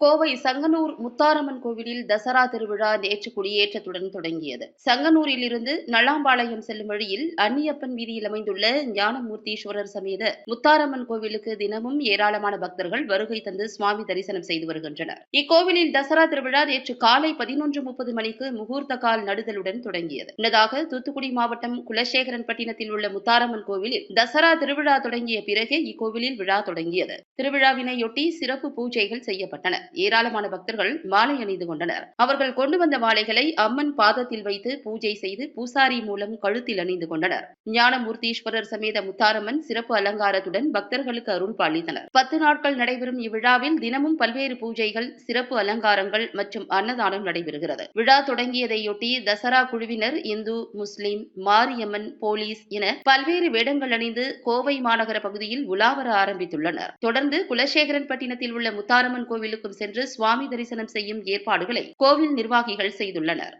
கோவை சங்கனூர் முத்தாரம்மன் கோவிலில் தசரா திருவிழா நேற்று கொடியேற்றத்துடன் தொடங்கியது. சங்கனூரில் இருந்து நல்லாம்பாளையம் செல்லும் வழியில் அன்னியப்பன் வீதியில் அமைந்துள்ள ஞானமூர்த்தீஸ்வரர் சமேத முத்தாரம்மன் கோவிலுக்கு தினமும் ஏராளமான பக்தர்கள் வருகை தந்து சுவாமி தரிசனம் செய்து வருகின்றனர். இக்கோவிலில் தசரா திருவிழா நேற்று காலை பதினொன்று முப்பது மணிக்கு முகூர்த்த கால் நடுதலுடன் தொடங்கியது. முன்னதாக தூத்துக்குடி மாவட்டம் குலசேகரன் பட்டினத்தில் உள்ள முத்தாரம்மன் கோவிலில் தசரா திருவிழா தொடங்கிய பிறகே இக்கோவிலில் விழா தொடங்கியது. திருவிழாவினையொட்டி சிறப்பு பூஜைகள் செய்யப்பட்டன. ஏராளமான பக்தர்கள் மாலை அணிந்து கொண்டனர். அவர்கள் கொண்டு வந்த மாலைகளை அம்மன் பாதத்தில் வைத்து பூஜை செய்து பூசாரி மூலம் கழுத்தில் அணிந்து கொண்டனர். ஞானமூர்த்தீஸ்வரர் சமேத முத்தாரம்மன் சிறப்பு அலங்காரத்துடன் பக்தர்களுக்கு அருள் பாலித்தனர். பத்து நாட்கள் நடைபெறும் இவ்விழாவில் தினமும் பல்வேறு பூஜைகள் சிறப்பு அலங்காரங்கள் மற்றும் அன்னதானம் நடைபெறுகிறது. விழா தொடங்கியதையொட்டி தசரா குழுவினர் இந்து முஸ்லிம் மாரியம்மன் போலீஸ் என பல்வேறு வேடங்கள் அணிந்து கோவை மாநகர பகுதியில் உலாவர ஆரம்பித்துள்ளனர். தொடர்ந்து குலசேகரன் பட்டினத்தில் உள்ள முத்தாரம்மன் கோவிலுக்கும் சென்று சுவாமி தரிசனம் செய்யும் ஏற்பாடுகளை கோவில் நிர்வாகிகள் செய்துள்ளனர்.